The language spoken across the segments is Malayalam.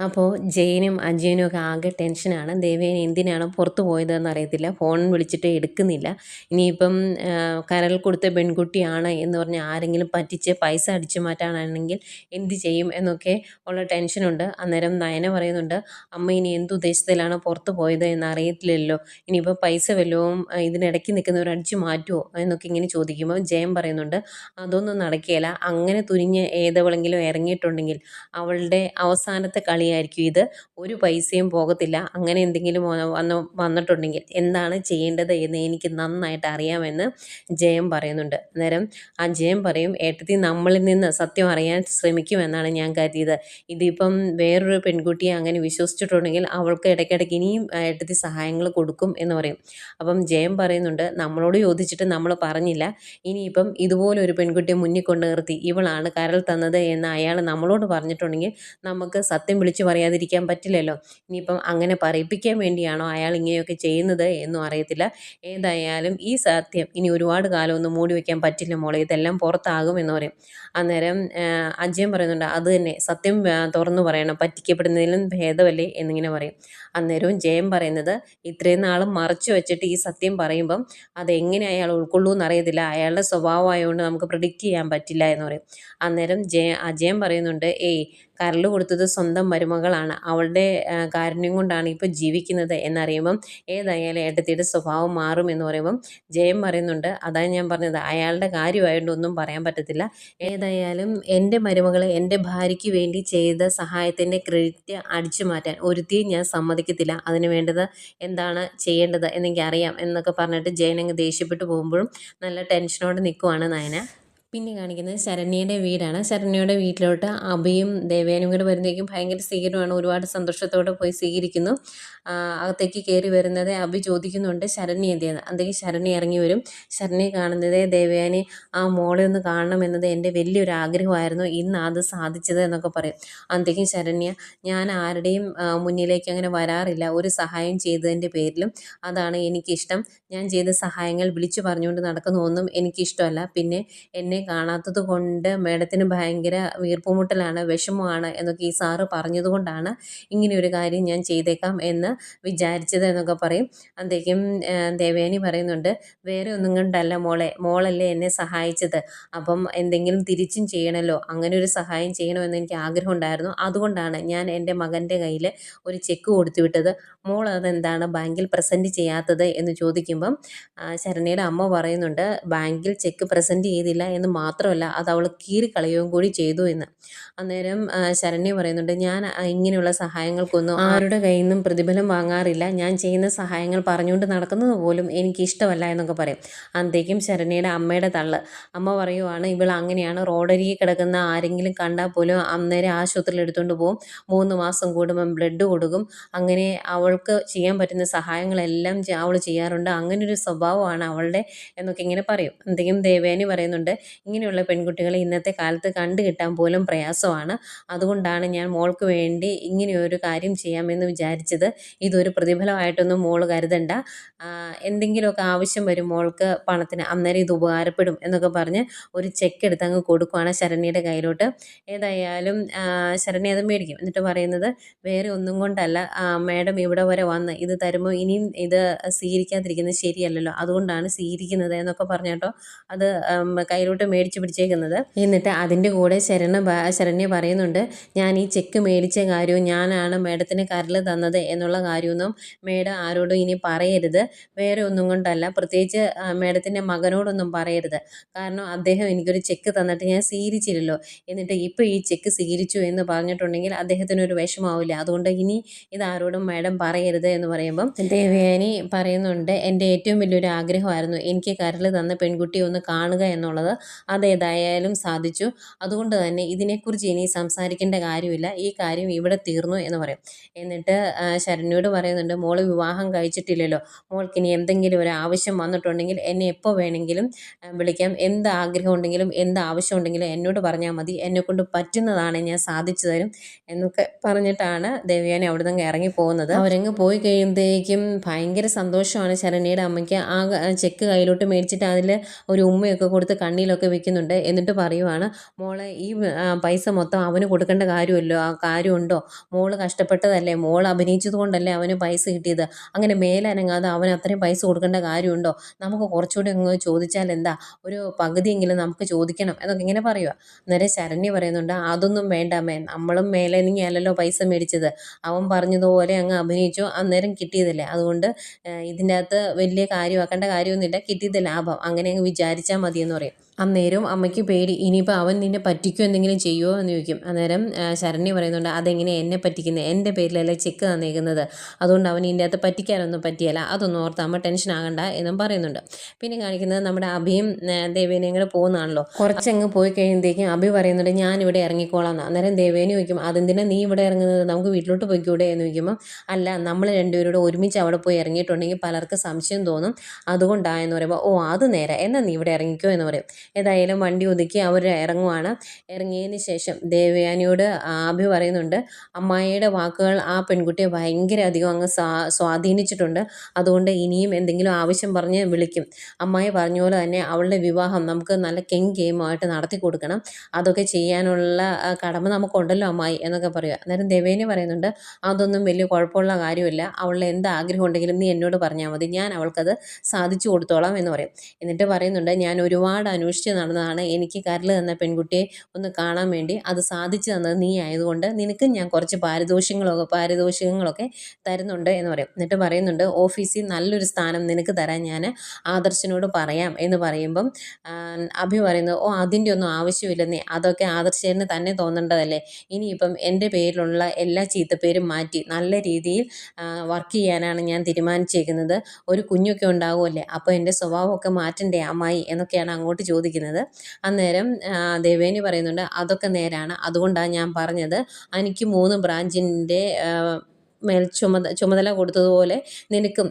അപ്പോൾ ജയനും അജയനും ഒക്കെ ആകെ ടെൻഷനാണ് ദേവേന എന്തിനാണ് പുറത്തു പോയതെന്ന് അറിയത്തില്ല. ഫോൺ വിളിച്ചിട്ട് എടുക്കുന്നില്ല. ഇനിയിപ്പം കരൽ കൊടുത്ത പെൺകുട്ടിയാണ് എന്ന് പറഞ്ഞ് ആരെങ്കിലും പറ്റിച്ച് പൈസ അടിച്ചു മാറ്റാനാണെങ്കിൽ എന്ത് ചെയ്യും എന്നൊക്കെ ഉള്ള ടെൻഷനുണ്ട് അന്നേരം നയന പറയുന്നുണ്ട് അമ്മ ഇനി എന്ത് ഉദ്ദേശത്തിലാണ് പുറത്തു പോയത് എന്ന് അറിയത്തില്ലല്ലോ. ഇനിയിപ്പോൾ പൈസ വല്ലതും ഇതിനിടയ്ക്ക് നിൽക്കുന്നവർ അടിച്ചു മാറ്റുമോ എന്നൊക്കെ ഇങ്ങനെ ചോദിക്കുമ്പോൾ ജയം പറയുന്നുണ്ട് അതൊന്നും നടക്കുകയില്ല. അങ്ങനെ തുനിഞ്ഞ് ഏതവളെങ്കിലും ഇറങ്ങിയിട്ടുണ്ടെങ്കിൽ അവളുടെ അവസാനത്തെ കളിയായിരിക്കും ഇത് ഒരു പൈസയും പോകത്തില്ല. അങ്ങനെ എന്തെങ്കിലും വന്ന് വന്നിട്ടുണ്ടെങ്കിൽ എന്താണ് ചെയ്യേണ്ടത് എന്ന് എനിക്ക് നന്നായിട്ട് അറിയാമെന്ന് ജയം പറയുന്നുണ്ട്. അന്നേരം ആ ജയം പറയും ഏട്ടത്തി നമ്മളിൽ നിന്ന് സത്യം അറിയാൻ ശ്രമിക്കുമെന്നാണ് ഞാൻ കരുതിയത്. ഇതിപ്പം വേറൊരു പെൺകുട്ടിയെ അങ്ങനെ വിശ്വസിച്ചിട്ടുണ്ടെങ്കിൽ അവൾക്ക് ഇടയ്ക്കിടയ്ക്ക് ഇനിയും ഏട്ടത്തി സഹായങ്ങൾ കൊടുക്കും എന്ന് പറയും. അപ്പം ജയം പറയുന്നുണ്ട് നമ്മളോട് ചോദിച്ചിട്ട് നമ്മൾ പറഞ്ഞില്ല. ഇനിയിപ്പം ഇതുപോലെ ഒരു പെൺകുട്ടിയെ മുന്നിൽ കൊണ്ട് നിർത്തി. ഇവളാണ് കരൾ തന്നത് എന്ന് അയാൾ നമ്മളോട് പറഞ്ഞിട്ടുണ്ടെങ്കിൽ നമുക്ക് സത്യം വിളിച്ചു പറയാതിരിക്കാൻ പറ്റില്ലല്ലോ. ഇനിയിപ്പം അങ്ങനെ പറയിപ്പിക്കാൻ വേണ്ടിയാണോ അയാൾ ഇങ്ങനെയൊക്കെ ചെയ്യുന്നത് എന്നും അറിയത്തില്ല. ഏതായാലും ഈ സത്യം ഇനി ഒരുപാട് കാലമൊന്നും മൂടി വയ്ക്കാൻ പറ്റില്ല മോളെ. ഇതെല്ലാം പുറത്താകും എന്ന് പറയും. അന്നേരം അജയം പറയുന്നുണ്ട് അത് തന്നെ. സത്യം തുറന്നു പറയണം. പറ്റിക്കപ്പെടുന്നതിലും ഭേദമല്ലേ? എന്നിങ്ങനെ പറയും. അന്നേരവും ജയം പറയുന്നത് ഇത്രയും നാളും മറച്ചു വെച്ചിട്ട് ഈ സത്യം പറയുമ്പം അതെങ്ങനെ അയാൾ ഉൾക്കൊള്ളൂ എന്നറിയത്തില്ല. അയാളുടെ സ്വഭാവമായതുകൊണ്ട് നമുക്ക് പ്രിഡിക്റ്റ് ചെയ്യാൻ പറ്റില്ല എന്ന് പറയും. അന്നേരം ജയ അജയൻ പറയുന്നുണ്ട് ഏയ് കരൾ കൊടുത്തത് സ്വന്തം മരുമകളാണ്. അവളുടെ കാരുണ്യം കൊണ്ടാണ് ഇപ്പോൾ ജീവിക്കുന്നത് എന്നറിയുമ്പം ഏതായാലും ഏട്ടത്തിയുടെ സ്വഭാവം മാറും എന്ന് പറയുമ്പം ജയം പറയുന്നുണ്ട്. അതാണ് ഞാൻ പറഞ്ഞത്. അയാളുടെ കാര്യമായതുകൊണ്ട് ഒന്നും പറയാൻ പറ്റത്തില്ല. ഏതായാലും എന്റെ മരുമകളെ എന്റെ ഭാര്യയ്ക്ക് വേണ്ടി ചെയ്ത സഹായത്തിന്റെ ക്രെഡിറ്റ് അടിച്ചു മാറ്റാൻ ഒരുത്തിയും ഞാൻ സമ്മതിക്കത്തില്ല. അതിന് വേണ്ടത് എന്താണ് ചെയ്യേണ്ടത് എന്നെനിക്ക് അറിയാം എന്നൊക്കെ പറഞ്ഞിട്ട് ജയനങ്ങ് ദേഷ്യപ്പെട്ടു പോകുമ്പോഴും നല്ല ടെൻഷനോടെ നിൽക്കുവാണ് നയന. പിന്നെ കാണിക്കുന്നത് ശരണ്യയുടെ വീടാണ്. ശരണ്യയുടെ വീട്ടിലോട്ട് അഭിയും ദേവേനും കൂടെ വരുന്നേക്കും ഭയങ്കര സ്വീകരണമാണ്. ഒരുപാട് സന്തോഷത്തോടെ പോയി സ്വീകരിക്കുന്നു. അകത്തേക്ക് കയറി വരുന്നത് അഭി ചോദിക്കുന്നുണ്ട് ശരണ്യ എന്തിയെന്ന് അന്തേക്ക് ശരണ്യ ഇറങ്ങി വരും. ശരണ്യ കാണുന്നത് ദേവയാനി ആ മോളെ ഒന്ന് കാണണം എന്നത് എന്റെ വലിയൊരു ആഗ്രഹമായിരുന്നു. ഇന്ന് അത് സാധിച്ചത് എന്നൊക്കെ പറയും. അന്തേക്കും ശരണ്യ ഞാൻ ആരുടെയും മുന്നിലേക്ക് അങ്ങനെ വരാറില്ല. ഒരു സഹായം ചെയ്തതിന്റെ പേരിലും അതാണ് എനിക്കിഷ്ടം. ഞാൻ ചെയ്ത സഹായങ്ങൾ വിളിച്ചു പറഞ്ഞുകൊണ്ട് നടക്കുന്ന ഒന്നും എനിക്കിഷ്ടമല്ല. പിന്നെ എന്നെ കാണാത്തത് കൊണ്ട് മേഡത്തിന് ഭയങ്കര വീർപ്പുമുട്ടലാണ് വിഷമമാണ് എന്നൊക്കെ ഈ സാറ് പറഞ്ഞതുകൊണ്ടാണ് ഇങ്ങനെ കാര്യം ഞാൻ ചെയ്തേക്കാം എന്ന് വിചാരിച്ചത് എന്നൊക്കെ പറയും. അന്തേക്കും ദേവയാനി പറയുന്നുണ്ട് വേറെ ഒന്നും കണ്ടല്ല മോളെ മോളല്ലേ എന്നെ സഹായിച്ചത്. അപ്പം എന്തെങ്കിലും തിരിച്ചും ചെയ്യണമല്ലോ അങ്ങനെ ഒരു സഹായം ചെയ്യണമെന്ന് എനിക്ക് ആഗ്രഹം ഉണ്ടായിരുന്നു അതുകൊണ്ടാണ് ഞാൻ എന്റെ മകന്റെ കയ്യിൽ ഒരു ചെക്ക് കൊടുത്തു വിട്ടത്. മോൾ അതെന്താണ് ബാങ്കിൽ പ്രസന്റ് ചെയ്യാത്തത്? എന്ന് ചോദിക്കുമ്പം ശരണയുടെ അമ്മ പറയുന്നുണ്ട് ബാങ്കിൽ ചെക്ക് പ്രസന്റ് ചെയ്തില്ല എന്ന് മാത്രമല്ല അത് അവൾ കീറിക്കളയുകയും കൂടി ചെയ്തു എന്ന്. അന്നേരം ശരണ്യ പറയുന്നുണ്ട് ഞാൻ ഇങ്ങനെയുള്ള സഹായങ്ങൾക്കൊന്നും ആരുടെ കയ്യിൽ നിന്നും പ്രതിഫലം വാങ്ങാറില്ല. ഞാൻ ചെയ്യുന്ന സഹായങ്ങൾ പറഞ്ഞുകൊണ്ട് നടക്കുന്നത് പോലും എനിക്ക് ഇഷ്ടമല്ല എന്നൊക്കെ പറയും. അന്തേക്കും ശരണ്യയുടെ അമ്മയുടെ തള്ള്. അമ്മ പറയുവാണ് ഇവൾ അങ്ങനെയാണ്. റോഡരികെ കിടക്കുന്ന ആരെങ്കിലും കണ്ടാൽ പോലും അന്നേരം ആശുപത്രിയിൽ എടുത്തുകൊണ്ട് പോകും മൂന്ന് മാസം കൂടുമ്പം ബ്ലഡ് കൊടുക്കും. അങ്ങനെ അവൾക്ക് ചെയ്യാൻ പറ്റുന്ന സഹായങ്ങളെല്ലാം അവൾ ചെയ്യാറുണ്ട്. അങ്ങനെ ഒരു സ്വഭാവമാണ് അവളുടെ എന്നൊക്കെ ഇങ്ങനെ പറയും. എന്തെങ്കിലും ദേവേനി പറയുന്നുണ്ട് ഇങ്ങനെയുള്ള പെൺകുട്ടികളെ ഇന്നത്തെ കാലത്ത് കണ്ടു കിട്ടാൻ പോലും പ്രയാസമാണ്. അതുകൊണ്ടാണ് ഞാൻ മോൾക്ക് വേണ്ടി ഇങ്ങനെയൊരു കാര്യം ചെയ്യാമെന്ന് വിചാരിച്ചത്. ഇതൊരു പ്രതിഫലമായിട്ടൊന്നും മോൾ കരുതണ്ട. എന്തെങ്കിലുമൊക്കെ ആവശ്യം വരും മോൾക്ക് പണത്തിന് അന്നേരം ഇത് ഉപകാരപ്പെടും എന്നൊക്കെ പറഞ്ഞ് ഒരു ചെക്ക് എടുത്ത് അങ്ങ് കൊടുക്കുവാണ് ശരണ്യയുടെ കയ്യിലോട്ട്. ഏതായാലും ശരണ്യ അത് മേടിക്കും. എന്നിട്ട് പറയുന്നത് വേറെ ഒന്നും കൊണ്ടല്ല. മാഡം ഇവിടെ വരെ വന്ന് ഇത് തരുമ്പോൾ ഇനിയും ഇത് സ്വീകരിക്കാതിരിക്കുന്നത് ശരിയല്ലല്ലോ. അതുകൊണ്ടാണ് സ്വീകരിക്കുന്നത് എന്നൊക്കെ പറഞ്ഞിട്ടോ അത് കയ്യിലോട്ട് മേടിച്ച് പിടിച്ചേക്കുന്നത്. എന്നിട്ട് അതിന്റെ കൂടെ ശരണ ശരണ്യ പറയുന്നുണ്ട് ഞാൻ ഈ ചെക്ക് മേടിച്ച കാര്യവും ഞാനാണ് മേഡത്തിന് കരൽ തന്നത് എന്നുള്ള കാര്യമൊന്നും മേഡം ആരോടും ഇനി പറയരുത്. വേറെ ഒന്നും കൊണ്ടല്ല പ്രത്യേകിച്ച് മേഡത്തിന്റെ മകനോടൊന്നും പറയരുത്. കാരണം അദ്ദേഹം എനിക്കൊരു ചെക്ക് തന്നിട്ട് ഞാൻ സ്വീകരിച്ചില്ലല്ലോ. എന്നിട്ട് ഇപ്പോൾ ഈ ചെക്ക് സ്വീകരിച്ചു എന്ന് പറഞ്ഞിട്ടുണ്ടെങ്കിൽ അദ്ദേഹത്തിന് ഒരു വിഷമാവില്ല അതുകൊണ്ട് ഇനി ഇതാരോടും മാഡം പറയരുത് എന്ന് പറയുമ്പം ദേവയാനി പറയുന്നുണ്ട് എന്റെ ഏറ്റവും വലിയൊരു ആഗ്രഹമായിരുന്നു എനിക്ക് കരൽ തന്ന പെൺകുട്ടിയെ ഒന്ന് കാണുക എന്നുള്ളത്. അതേതായാലും സാധിച്ചു. അതുകൊണ്ട് തന്നെ ഇതിനെക്കുറിച്ച് ഇനി സംസാരിക്കേണ്ട കാര്യമില്ല. ഈ കാര്യം ഇവിടെ തീർന്നു എന്ന് പറയും. എന്നിട്ട് ശരണ്യോട് പറയുന്നുണ്ട് മോൾ വിവാഹം കഴിച്ചിട്ടില്ലല്ലോ. മോൾക്ക് ഇനി എന്തെങ്കിലും ഒരു ആവശ്യം വന്നിട്ടുണ്ടെങ്കിൽ എന്നെ എപ്പോൾ വേണമെങ്കിലും വിളിക്കാം. എന്ത് ആഗ്രഹം ഉണ്ടെങ്കിലും എന്ത് ആവശ്യം ഉണ്ടെങ്കിലും എന്നോട് പറഞ്ഞാൽ മതി. എന്നെക്കൊണ്ട് പറ്റുന്നതാണ് ഞാൻ സാധിച്ചു തരും എന്നൊക്കെ പറഞ്ഞിട്ടാണ് ദേവയാനി അവിടെ നിന്ന് ഇറങ്ങി പോകുന്നത്. അവരങ്ങ് പോയി കഴിയുമ്പോഴേക്കും ഭയങ്കര സന്തോഷമാണ് ശരണ്യയുടെ അമ്മയ്ക്ക്. ആ ചെക്ക് കയ്യിലോട്ട് മേടിച്ചിട്ട് അതിൽ ഒരു ഉമ്മയൊക്കെ കൊടുത്ത് കണ്ണിലൊക്കെ വീഡിയോകളൊക്കെ വെക്കുന്നുണ്ട്. എന്നിട്ട് പറയുവാണ് മോളെ ഈ പൈസ മൊത്തം അവന് കൊടുക്കേണ്ട കാര്യമല്ലോ? ആ കാര്യമുണ്ടോ? മോൾ കഷ്ടപ്പെട്ടതല്ലേ? മോൾ അഭിനയിച്ചതുകൊണ്ടല്ലേ അവന് പൈസ കിട്ടിയത്? അങ്ങനെ മേലനങ്ങാതെ അവന് അത്രയും പൈസ കൊടുക്കേണ്ട കാര്യമുണ്ടോ? നമുക്ക് കുറച്ചുകൂടി അങ്ങ് ചോദിച്ചാൽ എന്താ? ഒരു പകുതിയെങ്കിലും നമുക്ക് ചോദിക്കണം. എന്നൊക്കെ ഇങ്ങനെ പറയുക നേരെ ശരണ്യ പറയുന്നുണ്ട് അതൊന്നും വേണ്ട അമ്മേ. നമ്മളും മേലനങ്ങിയല്ലോ പൈസ മേടിച്ചത്. അവൻ പറഞ്ഞതുപോലെ അങ്ങ് അഭിനയിച്ചു. അന്നേരം കിട്ടിയതല്ലേ? അതുകൊണ്ട് ഇതിന്റെ അകത്ത് വലിയ കാര്യമാക്കേണ്ട കാര്യമൊന്നുമില്ല. കിട്ടിയത് ലാഭം. അങ്ങനെ അങ്ങ് വിചാരിച്ചാൽ മതിയെന്ന് പറയും. അന്നേരം അമ്മയ്ക്ക് പേടി ഇനിയിപ്പോൾ അവൻ നിന്നെ പറ്റിക്കോ എന്തെങ്കിലും ചെയ്യുമോ എന്ന് ചോദിക്കും. അന്നേരം ശരണ്യ പറയുന്നുണ്ട് അതെങ്ങനെ എന്നെ പറ്റിക്കുന്നത് എന്റെ പേരിലല്ലേ ചെക്ക് തന്നേക്കുന്നത്? അതുകൊണ്ട് അവൻ ഇതിന്റെ അകത്ത് പറ്റിക്കാനൊന്നും പറ്റിയല്ല. അതൊന്നും ഓർത്ത് അമ്മ ടെൻഷൻ ആകണ്ട എന്നും പറയുന്നുണ്ട്. പിന്നെ കാണിക്കുന്നത് നമ്മുടെ അഭിയും ദേവേനയും കൂടെ പോകുന്നതാണല്ലോ. കുറച്ചങ്ങ് പോയി കഴിയുമ്പോഴത്തേക്കും അഭി പറയുന്നുണ്ട് ഞാൻ ഇവിടെ ഇറങ്ങിക്കോളാം അന്നേരം ദേവേനെ ചോദിക്കും അതെന്തിനാ നീ ഇവിടെ ഇറങ്ങുന്നത്? നമുക്ക് വീട്ടിലോട്ട് പോയിക്കൂടെ? എന്ന് ചോദിക്കുമ്പോൾ അല്ല നമ്മൾ രണ്ടുപേരോട് ഒരുമിച്ച് അവിടെ പോയി ഇറങ്ങിയിട്ടുണ്ടെങ്കിൽ പലർക്ക് സംശയം തോന്നും. അതുകൊണ്ടായെന്ന് പറയുമ്പോൾ ഓ അത് നേരെ. എന്നാൽ നീ ഇവിടെ ഇറങ്ങിക്കോ? എന്ന് പറയും. ഏതായാലും വണ്ടി ഒതുക്കി അവർ ഇറങ്ങുവാണ്. ഇറങ്ങിയതിന് ശേഷം ദേവയാനിയോട് ആഭി പറയുന്നുണ്ട് അമ്മായിയുടെ വാക്കുകൾ ആ പെൺകുട്ടിയെ ഭയങ്കര അധികം അങ്ങ് സ്വാധീനിച്ചിട്ടുണ്ട്. അതുകൊണ്ട് ഇനിയും എന്തെങ്കിലും ആവശ്യം പറഞ്ഞ് വിളിക്കും. അമ്മായി പറഞ്ഞ പോലെ തന്നെ അവളുടെ വിവാഹം നമുക്ക് നല്ല കെങ് ഗെയിമായിട്ട് നടത്തി കൊടുക്കണം. അതൊക്കെ ചെയ്യാനുള്ള കടമ നമുക്കുണ്ടല്ലോ അമ്മായി എന്നൊക്കെ പറയുക. അന്നേരം ദേവേനി പറയുന്നുണ്ട് അതൊന്നും വലിയ കുഴപ്പമുള്ള കാര്യമില്ല. അവളുടെ എന്ത് ആഗ്രഹം ഉണ്ടെങ്കിലും നീ എന്നോട് പറഞ്ഞാൽ മതി. ഞാൻ അവൾക്കത് സാധിച്ചു കൊടുത്തോളാം എന്ന് പറയും. എന്നിട്ട് പറയുന്നുണ്ട് ഞാൻ ഒരുപാട് അന്വേഷിച്ച് നടന്നതാണ് എനിക്ക് കരൽ തന്ന പെൺകുട്ടിയെ ഒന്ന് കാണാൻ വേണ്ടി. അത് സാധിച്ചു തന്നത് നീ ആയതുകൊണ്ട് നിനക്ക് ഞാൻ കുറച്ച് പാരിതോഷികങ്ങളൊക്കെ പാരിതോഷികങ്ങളൊക്കെ തരുന്നുണ്ട് എന്ന് പറയും. എന്നിട്ട് പറയുന്നുണ്ട് ഓഫീസിൽ നല്ലൊരു സ്ഥാനം നിനക്ക് തരാൻ ഞാൻ ആദർശനോട് പറയാം എന്ന് പറയുമ്പം അഭി പറയുന്നത് ഓ അതിന്റെ ഒന്നും നീ അതൊക്കെ ആദർശനെ തന്നെ തോന്നേണ്ടതല്ലേ. ഇനിയിപ്പം എന്റെ പേരിലുള്ള എല്ലാ ചീത്തപ്പേരും മാറ്റി നല്ല രീതിയിൽ വർക്ക് ചെയ്യാനാണ് ഞാൻ തീരുമാനിച്ചേക്കുന്നത്. ഒരു കുഞ്ഞൊക്കെ ഉണ്ടാവുമല്ലേ. അപ്പോൾ എന്റെ സ്വഭാവമൊക്കെ മാറ്റണ്ടേ അമ്മായി? എന്നൊക്കെയാണ് അങ്ങോട്ട് ചോദിക്കുന്നത്. അന്നേരം ദേവേനി പറയുന്നുണ്ട് അതൊക്കെ നേരാണ്. അതുകൊണ്ടാണ് ഞാൻ പറഞ്ഞത്. എനിക്ക് മൂന്ന് ബ്രാഞ്ചിന്റെ മേൽ ചുമത ചുമതല കൊടുത്തതുപോലെ നിനക്കും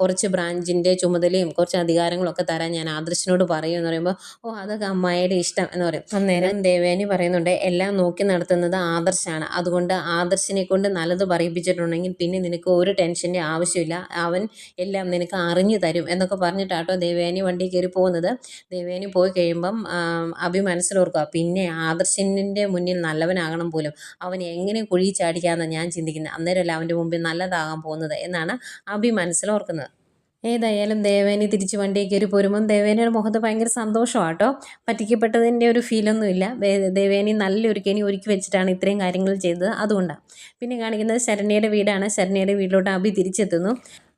കുറച്ച് ബ്രാഞ്ചിന്റെ ചുമതലയും കുറച്ച് അധികാരങ്ങളൊക്കെ തരാൻ ഞാൻ ആദർശനോട് പറയും എന്ന് പറയുമ്പോൾ ഓ അതൊക്കെ അമ്മായിയുടെ ഇഷ്ടം എന്ന് പറയും. അന്നേരം ദേവേനി പറയുന്നുണ്ട് എല്ലാം നോക്കി നടത്തുന്നത് ആദർശാണ്. അതുകൊണ്ട് ആദർശിനെ കൊണ്ട് നല്ലത് പറയിപ്പിച്ചിട്ടുണ്ടെങ്കിൽ പിന്നെ നിനക്ക് ഒരു ടെൻഷന്റെ ആവശ്യമില്ല. അവൻ എല്ലാം നിനക്ക് അറിഞ്ഞു തരും എന്നൊക്കെ പറഞ്ഞിട്ടാട്ടോ ദേവേനി വണ്ടി കയറി പോകുന്നത്. ദേവേനി പോയി കഴിയുമ്പം അഭി മനസ്സിലോർക്കുക പിന്നെ ആദർശിന്റെ മുന്നിൽ നല്ലവനാകണം പോലും. അവൻ എങ്ങനെ കുഴി ചാടിക്കാമെന്ന് ഞാൻ ചിന്തിക്കുന്നത് അന്നേരമല്ല അവന്റെ മുമ്പിൽ നല്ലതാകാൻ പോകുന്നത് എന്നാണ് അബി മനസ്സിലോർക്കുന്നത് ഏതായാലും ദേവേനി തിരിച്ച് വണ്ടിയിൽ കയറി പോരുമ്പം ദേവേനിയുടെ മുഖത്ത് ഭയങ്കര സന്തോഷമാട്ടോ. പറ്റിക്കപ്പെട്ടതിന്റെ ഒരു ഫീലൊന്നുമില്ല ദേവേനി നല്ലൊരു കെണി ഒരുക്കി വെച്ചിട്ടാണ് ഇത്രയും കാര്യങ്ങൾ ചെയ്തത്. അതുകൊണ്ടാണ് പിന്നെ കാണിക്കുന്നത് ശരണ്യയുടെ വീടാണ്. ശരണ്യയുടെ വീട്ടിലോട്ട് അഭി തിരിച്ചെത്തുന്നു.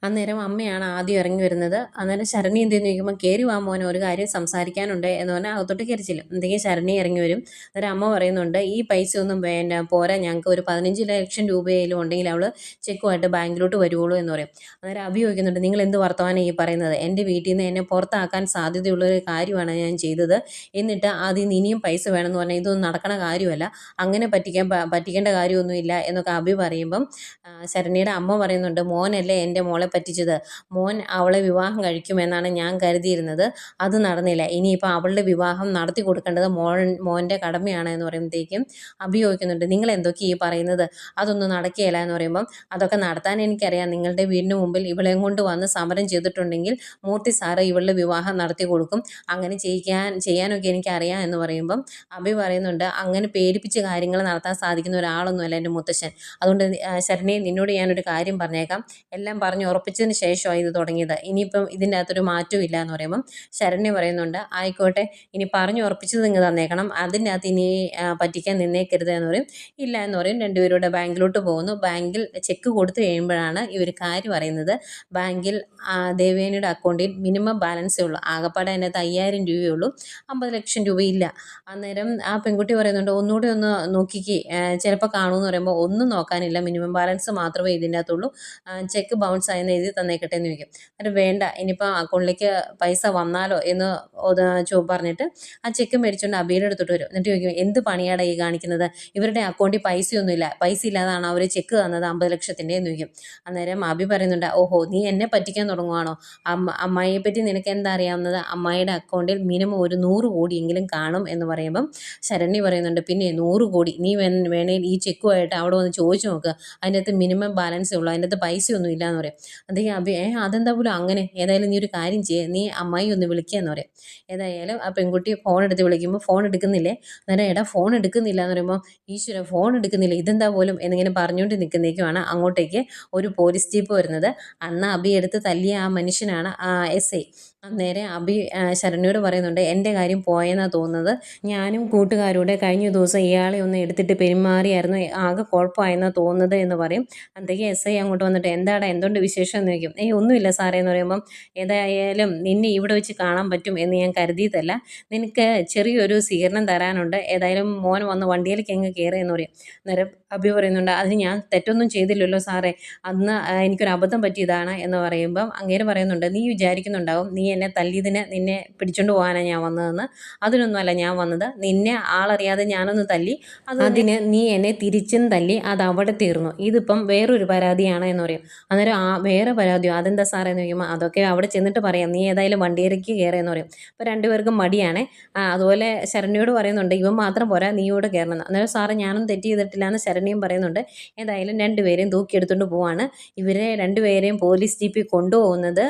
അന്നേരം അമ്മയാണ് ആദ്യം ഇറങ്ങി വരുന്നത്. അന്നേരം ശരണി എന്ത് ചെയ്യുന്നു? ചോദിക്കുമ്പോൾ കയറി വാ മോനെ ഒരു കാര്യം സംസാരിക്കാനുണ്ട് എന്ന് പറഞ്ഞാൽ അകത്തോട്ട് കയറി ചെല്ലും എന്തെങ്കിലും ശരണി ഇറങ്ങി വരും. അന്നേരം അമ്മ പറയുന്നുണ്ട് ഈ പൈസ ഒന്നും പിന്നെ പോരാ ഞങ്ങൾക്ക് ഒരു പതിനഞ്ച് ലക്ഷം രൂപയിലും ഉണ്ടെങ്കിൽ അവൾ ചെക്കുമായിട്ട് ബാങ്കിലോട്ട് വരുവുള്ളൂ എന്ന് പറയും. അന്നേരം അഭി ചോദിക്കുന്നുണ്ട് നിങ്ങൾ എന്ത് വർത്തമാനം ഈ പറയുന്നത്? എന്റെ വീട്ടിൽ നിന്ന് എന്നെ പുറത്താക്കാൻ സാധ്യതയുള്ള ഒരു കാര്യമാണ് ഞാൻ ചെയ്തത്. എന്നിട്ട് നിന്ന് ഇനിയും പൈസ വേണമെന്ന് പറഞ്ഞാൽ ഇതൊന്നും നടക്കണ കാര്യമല്ല. അങ്ങനെ പറ്റിക്കാൻ പറ്റിക്കേണ്ട കാര്യമൊന്നുമില്ല എന്നൊക്കെ അഭി പറയുമ്പം ശരണിയുടെ അമ്മ പറയുന്നുണ്ട് മോനല്ലേ എന്റെ മോളെ പറ്റിച്ചത്. മോൻ അവളെ വിവാഹം കഴിക്കുമെന്നാണ് ഞാൻ കരുതിയിരുന്നത്. അത് നടന്നില്ല. ഇനിയിപ്പോൾ അവളുടെ വിവാഹം നടത്തി കൊടുക്കേണ്ടത് മോൻ മോന്റെ കടമയാണ് എന്ന് പറയുമ്പോഴത്തേക്കും അഭിയോഗിക്കുന്നുണ്ട് നിങ്ങൾ എന്തൊക്കെ ഈ പറയുന്നത്? അതൊന്നും നടക്കുകയില്ല എന്ന് പറയുമ്പം അതൊക്കെ നടത്താൻ എനിക്കറിയാം. നിങ്ങളുടെ വീടിന് മുമ്പിൽ ഇവളെയും കൊണ്ട് വന്ന് സമരം ചെയ്തിട്ടുണ്ടെങ്കിൽ മൂർത്തി സാറ് ഇവളുടെ വിവാഹം നടത്തി കൊടുക്കും. അങ്ങനെ ചെയ്യിക്കാൻ ചെയ്യാനൊക്കെ എനിക്കറിയാം എന്ന് പറയുമ്പം അഭി പറയുന്നുണ്ട് അങ്ങനെ പേടിപ്പിച്ച് കാര്യങ്ങൾ നടത്താൻ സാധിക്കുന്ന ഒരാളൊന്നുമല്ല എന്റെ മുത്തശ്ശൻ. അതുകൊണ്ട് ശരണേ നിന്നോട് ഞാനൊരു കാര്യം പറഞ്ഞേക്കാം. എല്ലാം പറഞ്ഞ് ഉറപ്പിച്ചതിന് ശേഷമാണ് ഇത് തുടങ്ങിയത്. ഇനിയിപ്പം ഇതിന്റെ അകത്തൊരു മാറ്റവും ഇല്ല എന്ന് പറയുമ്പം ശരണ്യ പറയുന്നുണ്ട് ആയിക്കോട്ടെ ഇനി പറഞ്ഞു ഉറപ്പിച്ചത് നിങ്ങൾ തന്നേക്കണം. അതിന്റെ അകത്ത് ഇനി പറ്റിക്കാൻ നിന്നേക്കരുത് എന്ന് പറയും. ഇല്ല എന്ന് പറയും. രണ്ടുപേരുടെ ബാങ്കിലോട്ട് പോകുന്നു. ബാങ്കിൽ ചെക്ക് കൊടുത്തു കഴിയുമ്പോഴാണ് ഇവർ കാര്യം അറിയുന്നത്. ബാങ്കിൽ ദേവേനിയുടെ അക്കൗണ്ടിൽ മിനിമം ബാലൻസേ ഉള്ളൂ. ആകപ്പാടെ അതിനകത്ത് അയ്യായിരം രൂപയേ ഉള്ളൂ അമ്പത് ലക്ഷം രൂപയില്ല. അന്നേരം ആ പെൺകുട്ടി പറയുന്നുണ്ട് ഒന്നുകൂടി ഒന്ന് നോക്കിക്ക്. ചിലപ്പോൾ കാണുമെന്ന് പറയുമ്പോൾ ഒന്നും നോക്കാനില്ല. മിനിമം ബാലൻസ് മാത്രമേ ഇതിന്റെ അകത്തുള്ളൂ ചെക്ക് ബൗൺസ് ആയെന്ന് എഴുതി തന്നേക്കട്ടെ എന്ന് ചോദിക്കും. എന്നിട്ട് വേണ്ട ഇനിയിപ്പോൾ അക്കൗണ്ടിലേക്ക് പൈസ വന്നാലോ എന്ന് ചോ പറഞ്ഞിട്ട് ആ ചെക്ക് മേടിച്ചുകൊണ്ട് അബിയുടെ എടുത്തിട്ട് വരും. എന്നിട്ട് ചോദിക്കും എന്ത് പണിയാടാ ഈ കാണിക്കുന്നത്? ഇവരുടെ അക്കൗണ്ടിൽ പൈസയൊന്നുമില്ല. പൈസ ഇല്ലാതാണ്? അവർ ചെക്ക് തന്നത് അമ്പത് ലക്ഷത്തിന്റെ എന്ന് ചോദിക്കും. അന്നേരം അബി പറയുന്നുണ്ട് ഓഹോ നീ എന്നെ പറ്റിക്കാൻ തുടങ്ങുവാണോ? അമ്മ അമ്മായിയെ പറ്റി നിനക്ക് എന്താ അറിയാവുന്നത്? അമ്മായിയുടെ അക്കൗണ്ടിൽ മിനിമം ഒരു നൂറ് കോടിയെങ്കിലും കാണും എന്ന് പറയുമ്പം ശരണ്യ പറയുന്നുണ്ട് പിന്നെ നൂറ് കോടി നീ വേണേൽ ഈ ചെക്കുമായിട്ട് അവിടെ വന്ന് ചോദിച്ചു നോക്കുക അതിന്റെ അകത്ത് മിനിമം ബാലൻസേ ഉള്ളൂ അതിന്റെ അകത്ത് പൈസയൊന്നും ഇല്ല എന്ന് പറയും. അദ്ദേഹം അഭി ഏ അതെന്താ പോലും? അങ്ങനെ ഏതായാലും നീ ഒരു കാര്യം ചെയ്യേ. നീ അമ്മായി ഒന്ന് വിളിക്കുക എന്ന് പറയും. ഏതായാലും ആ പെൺകുട്ടി ഫോൺ എടുത്ത് വിളിക്കുമ്പോൾ ഫോൺ എടുക്കുന്നില്ലേ? അന്നേരം എടാ ഫോൺ എടുക്കുന്നില്ല എന്ന് പറയുമ്പോൾ ഈശ്വര ഫോൺ എടുക്കുന്നില്ല. ഇതെന്താ പോലും? എന്നിങ്ങനെ പറഞ്ഞുകൊണ്ട് നിൽക്കുന്നേക്കുമാണ് അങ്ങോട്ടേക്ക് ഒരു പോലീസ് ജീപ്പ് വരുന്നത്. അന്ന് അബി എടുത്ത് തല്ലിയ ആ മനുഷ്യനാണ് എസ് ഐ. അബി ആ, ശരണ്യോട് പറയുന്നുണ്ട് എന്റെ കാര്യം പോയെന്നാണ് തോന്നുന്നത്. ഞാനും കൂട്ടുകാരോടെ കഴിഞ്ഞ ദിവസം ഇയാളെ ഒന്ന് എടുത്തിട്ട് പെരുമാറിയായിരുന്നു. ആകെ കുഴപ്പമായെന്നാണ് തോന്നുന്നത് എന്ന് പറയും. അന്തേക്ക് എസ് ഐ അങ്ങോട്ട് വന്നിട്ട് എന്താടാ? എന്തുകൊണ്ട് വിശേഷം? എന്ന് ചോദിക്കും ഏയ് ഒന്നുമില്ല സാറേ എന്ന് പറയുമ്പം ഏതായാലും നിന്നെ ഇവിടെ വെച്ച് കാണാൻ പറ്റും എന്ന് ഞാൻ കരുതിയതല്ല നിനക്ക് ചെറിയൊരു സ്വീകരണം തരാനുണ്ട്. ഏതായാലും മോൻ വന്ന് വണ്ടിയിലേക്ക് എങ്ങ് കയറി എന്ന് പറയും. അന്നേരം അഭി പറയുന്നുണ്ട് അതിന് ഞാൻ തെറ്റൊന്നും ചെയ്തില്ലല്ലോ സാറേ. അന്ന് എനിക്കൊരു അബദ്ധം പറ്റിയതാണ് എന്ന് പറയുമ്പം അങ്ങേര് പറയുന്നുണ്ട് നീ വിചാരിക്കുന്നുണ്ടാവും നീ എന്നെ തല്ലിയതിന് നിന്നെ പിടിച്ചോണ്ട് പോകാനാണ് ഞാൻ വന്നതെന്ന്. അതിനൊന്നുമല്ല ഞാൻ വന്നത്. നിന്നെ ആളറിയാതെ ഞാനൊന്ന് തല്ലി അത് അതിന് നീ എന്നെ തിരിച്ചും തല്ലി അത് അവിടെ തീർന്നു. ഇതിപ്പം വേറൊരു പരാതിയാണ് എന്ന് പറയും. അന്നേരം ആ വേറെ പരാതിയോ? അതെന്താ സാറേ? എന്ന് ചോദിക്കുമ്പോൾ അതൊക്കെ അവിടെ ചെന്നിട്ട് പറയാം. നീ ഏതായാലും വണ്ടിയിലേക്ക് കയറി എന്ന് പറയും. അപ്പോൾ രണ്ടുപേർക്കും മടിയാണ്. അതുപോലെ ശരണ്യോട് പറയുന്നുണ്ട് ഇവൻ മാത്രം പോരാ നീയോട് കയറണം. അന്നേരം സാറേ ഞാനും തെറ്റ് ചെയ്തിട്ടില്ല എന്ന് ശരണ്യം പറയുന്നുണ്ട് ഏതായാലും രണ്ടുപേരെയും തൂക്കിയെടുത്തുകൊണ്ട് പോവാണ്. ഇവരെ രണ്ടുപേരെയും പോലീസ് ജീപ്പിൽ കൊണ്ടുപോകുന്നത്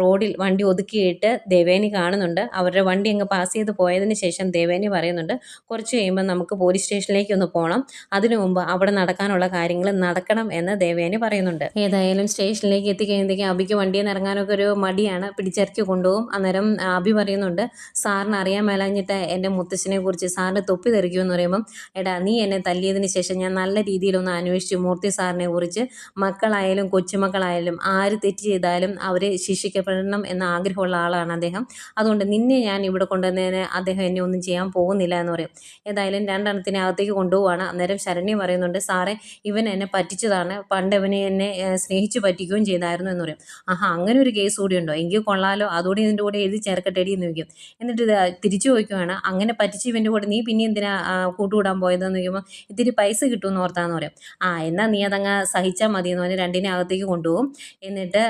റോഡിൽ വണ്ടി ഒതുക്കിയിട്ട് ദേവേനി കാണുന്നുണ്ട്. അവരുടെ വണ്ടി അങ്ങ് പാസ് ചെയ്ത് പോയതിന് ശേഷം ദേവേനി പറയുന്നുണ്ട് കുറച്ച് കഴിയുമ്പോൾ നമുക്ക് പോലീസ് സ്റ്റേഷനിലേക്ക് ഒന്ന് പോകണം അതിനു മുമ്പ് അവിടെ നടക്കാനുള്ള കാര്യങ്ങൾ നടക്കണം എന്ന് ദേവേനി പറയുന്നുണ്ട്. ഏതായാലും സ്റ്റേഷനിലേക്ക് എത്തിക്കഴിയുമ്പോഴത്തേക്കും അബിക്ക് വണ്ടിയിൽ നിന്ന് ഇറങ്ങാനൊക്കെ ഒരു മടിയാണ്. പിടിച്ചിറക്കി കൊണ്ടുപോകും. അന്നേരം അബി പറയുന്നുണ്ട് സാറിന് അറിയാൻ മേലാഞ്ഞിട്ട് എന്റെ മുത്തശ്ശനെ കുറിച്ച് സാറിന് തൊപ്പി തെറിക്കുമെന്ന് പറയുമ്പം എടാ നീ എന്നെ തല്ലിയതിന് ശേഷം ഞാൻ നല്ല രീതിയിലൊന്ന് അന്വേഷിച്ച് മൂർത്തി സാറിനെ കുറിച്ച്. മക്കളായാലും കൊച്ചുമക്കളായാലും ആര് തെറ്റ് ചെയ്താലും അവരെ ശിക്ഷിക്കപ്പെടണം എന്ന ആഗ്രഹമുള്ള ആളാണ് അദ്ദേഹം. അതുകൊണ്ട് നിന്നെ ഞാൻ ഇവിടെ കൊണ്ടുവന്നതിന് അദ്ദേഹം എന്നെ ഒന്നും ചെയ്യാൻ പോകുന്നില്ല എന്ന് പറയും. ഏതായാലും രണ്ടെണ്ണത്തിനെ അകത്തേക്ക് കൊണ്ടുപോവാണ്. അന്നേരം ശരണ്യ പറയുന്നുണ്ട് സാറെ ഇവൻ എന്നെ പറ്റിച്ചതാണ്. പണ്ട് ഇവനെ എന്നെ സ്നേഹിച്ചു പറ്റിക്കുകയും ചെയ്തായിരുന്നു എന്ന് പറയും. ആഹാ അങ്ങനെ ഒരു കേസ് കൂടി ഉണ്ടോ? എങ്കിൽ കൊള്ളാലോ. അതുകൂടി ഇതിന്റെ കൂടെ എഴുതി ചേർക്കട്ടെടി എന്ന് ചോദിക്കും. എന്നിട്ട് തിരിച്ചു ചോദിക്കുവാണ് അങ്ങനെ പറ്റിച്ച് ഇവന്റെ കൂടെ നീ പിന്നെ എന്തിനാ കൂട്ടുകൂടാൻ പോയതെന്ന് ചോദിക്കുമ്പോൾ ഇത്തിരി പൈസ കിട്ടുമെന്ന് ഓർത്താന്ന് പറയും. ആ എന്നാൽ നീ അതങ്ങ് സഹിച്ചാൽ മതി എന്ന് പറഞ്ഞ് രണ്ടിനെ അകത്തേക്ക് കൊണ്ടുപോകും. എന്നിട്ട്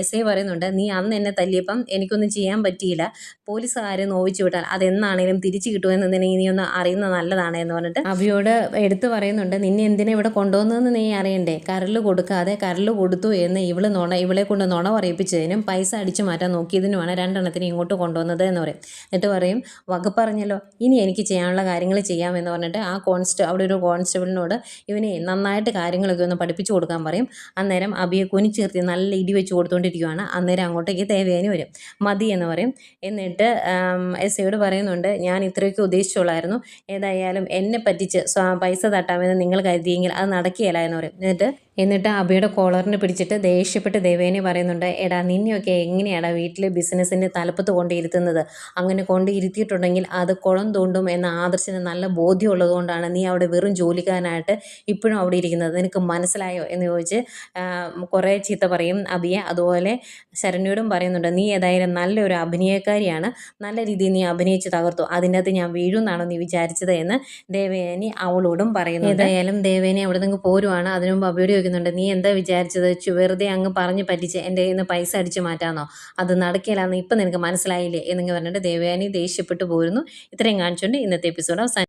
എസ് ഐ പറയുന്നുണ്ട് നീ അന്ന് എന്നെ തല്ലിയപ്പം എനിക്കൊന്നും ചെയ്യാൻ പറ്റിയില്ല. പോലീസുകാരെ നോവിച്ചു വിട്ടാൽ അതെന്നാണേലും തിരിച്ചു കിട്ടുമെന്ന് നിന്നെ നീ ഒന്ന് അറിയുന്നത് നല്ലതാണ് എന്ന് പറഞ്ഞിട്ട് അവയോട് എടുത്തു പറയുന്നുണ്ട് നിന്നെ എന്തിനാ ഇവിടെ കൊണ്ടുവന്നതെന്ന് നീ അറിയണ്ടേ? കരൽ കൊടുക്കാതെ കരൽ കൊടുത്തു എന്ന് ഇവൾ നുണ ഇവളെ കൊണ്ട് നുണ പറയിപ്പിച്ചതിനും പൈസ അടിച്ചു മാറ്റാൻ നോക്കിയതിനുമാണ് രണ്ടെണ്ണത്തിന് ഇങ്ങോട്ട് കൊണ്ടുവന്നത് എന്ന് പറയും. എന്നിട്ട് പറയും വകുപ്പ് പറഞ്ഞല്ലോ ഇനി എനിക്ക് ചെയ്യാനുള്ള കാര്യങ്ങൾ ചെയ്യാമെന്ന് പറഞ്ഞിട്ട് ആ കോൺസ്റ്റ അവിടെ ഒരു കോൺസ്റ്റബിളിനോട് ഇവനെ നന്നായിട്ട് കാര്യങ്ങളൊക്കെ ഒന്ന് പഠിപ്പിച്ചു കൊടുക്കാൻ പറയും. അന്നേരം അബിയെ ചേർത്തി നല്ല ഇടി വെച്ച് കൊടുത്തുകൊണ്ടിരിക്കുകയാണ് അന്നേരം അങ്ങോട്ടേക്ക് ദേവേനി വരും. മതി എന്ന് പറയും. എന്നിട്ട് എസ് ഐയോട് പറയുന്നുണ്ട് ഞാൻ ഇത്രയൊക്കെ ഉദ്ദേശിച്ചുള്ളായിരുന്നു ഏതായാലും എന്നെ പറ്റിച്ച് പൈസ തട്ടാമെന്ന് നിങ്ങൾ കരുതിയെങ്കിൽ അത് നടക്കുകയില്ല എന്ന് പറയും. എന്നിട്ട് എന്നിട്ട് അബിയുടെ കോളറിന് പിടിച്ചിട്ട് ദേഷ്യപ്പെട്ട് ദേവേനെ പറയുന്നുണ്ട് എടാ നിന്നെയൊക്കെ എങ്ങനെയാടാ വീട്ടിലെ ബിസിനസ്സിന്റെ തലപ്പത്ത് കൊണ്ടിരുത്തുന്നത്? അങ്ങനെ കൊണ്ട് ഇരുത്തിയിട്ടുണ്ടെങ്കിൽ അത് കുളം തോണ്ടും എന്ന ആദർശന് നല്ല ബോധ്യമുള്ളതുകൊണ്ടാണ് നീ അവിടെ വെറും ജോലിക്കാരനായിട്ട് ഇപ്പോഴും അവിടെ ഇരിക്കുന്നത്. നിനക്ക് മനസ്സിലായോ? എന്ന് ചോദിച്ച് കുറേ ചീത്ത പറയും അബിയെ. അതുപോലെ ശരണ്യോടും പറയുന്നുണ്ട് നീ ഏതായാലും നല്ലൊരു അഭിനയക്കാരിയാണ്. നല്ല രീതിയിൽ നീ അഭിനയിച്ച് തകർത്തു. അതിനകത്ത് ഞാൻ വീഴുന്നാണോ നീ വിചാരിച്ചത്? എന്ന് ദേവേനി അവളോടും പറയുന്നു ഏതായാലും ദേവേനി അവിടെ നിന്ന് പോരുവാണ്. അതിനുമുമ്പ് അബിയോട് ചോദിക്കുന്നുണ്ട് നീ എന്താ വിചാരിച്ചത്? വെറുതെ അങ്ങ് പറഞ്ഞ് പറ്റിച്ച് എന്റെ നിന്ന് പൈസ അടിച്ച് മാറ്റാന്നോ? അത് നടക്കില്ലാന്ന് ഇപ്പം നിനക്ക് മനസ്സിലായില്ലേ? എന്നിങ്ങനെ പറഞ്ഞിട്ട് ദേവയാനി ദേഷ്യപ്പെട്ടു പോരുന്നു. ഇത്രയും കാണിച്ചുകൊണ്ട് ഇന്നത്തെ എപ്പിസോഡ് അവസാനം